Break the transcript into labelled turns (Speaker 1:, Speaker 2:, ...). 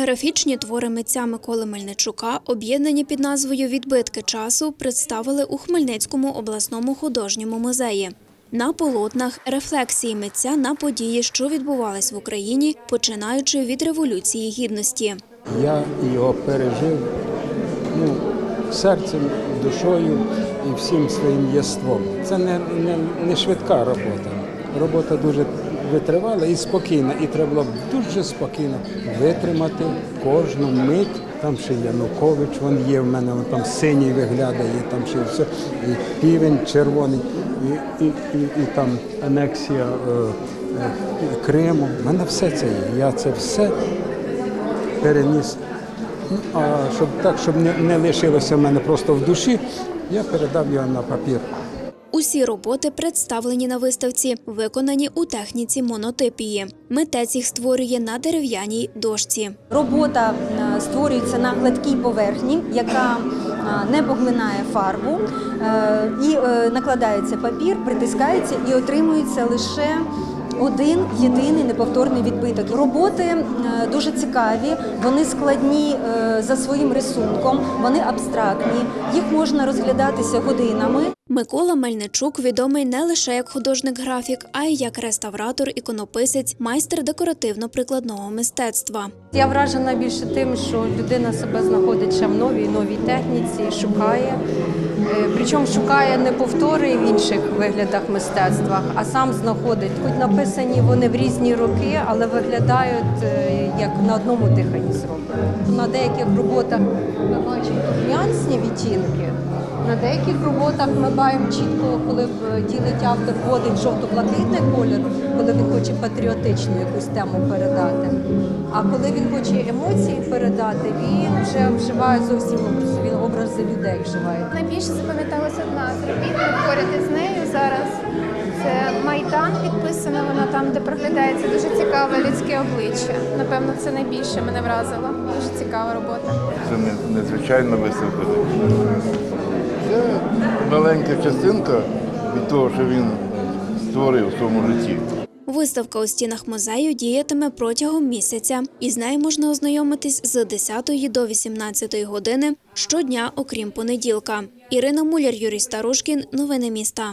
Speaker 1: Графічні твори митця Миколи Мельничука, об'єднані під назвою Відбитки часу, представили у Хмельницькому обласному художньому музеї. На полотнах рефлексії митця на події, що відбувались в Україні, починаючи від революції гідності.
Speaker 2: Я його пережив ну, серцем, душою і всім своїм єством. Це не, не, не швидка робота. Робота дуже витривала і спокійна. І треба було дуже спокійно витримати кожну мить. Там ще Янукович, він є в мене, він там синій виглядає, там ще все, і півень червоний, і, і, і, і там анексія е, е, Криму. У мене все це є. Я це все переніс. Ну, А щоб так, щоб не, не лишилося в мене просто в душі, я передав його на папір.
Speaker 1: Усі роботи представлені на виставці, виконані у техніці монотипії. Митець їх створює на дерев'яній дошці.
Speaker 3: Робота е, створюється на гладкій поверхні, яка е, не поглинає фарбу, е, і накладається папір, притискається і отримується лише один єдиний неповторний відбиток. Роботи дуже цікаві, вони складні за своїм рисунком, вони абстрактні, їх можна розглядатися годинами.
Speaker 1: Микола Мельничук відомий не лише як художник-графік, а й як реставратор, іконописець, майстер декоративно-прикладного мистецтва.
Speaker 4: Я вражена більше тим, що людина себе знаходить ще в новій новій техніці, шукає. Е, Причому шукає не повтори в інших виглядах мистецтва, а сам знаходить. Хоч написані вони в різні роки, але виглядають е, як на одному диханні зроблені. На деяких роботах ми бачимо нюансні відтінки. На деяких роботах ми бачимо чітко, коли ділить автор вводить жовто-блакитний колір, коли він хоче патріотичну якусь тему передати. А коли він хоче емоції передати, він вже вживає зовсім він образи людей вживає.
Speaker 5: Найбільше запам'яталася одна з робіт поряд із нею зараз. Підписана вона там, де проглядається дуже цікаве людське обличчя. Напевно, це найбільше мене вразило. Дуже цікава робота.
Speaker 6: Це не- незвичайна виставка. Це маленька частинка від того, що він створив у своєму житті.
Speaker 1: Виставка у стінах музею діятиме протягом місяця, і з нею можна ознайомитись з 10 до 18 години щодня, окрім понеділка. Ірина Муляр, Юрій Старушкін. Новини міста.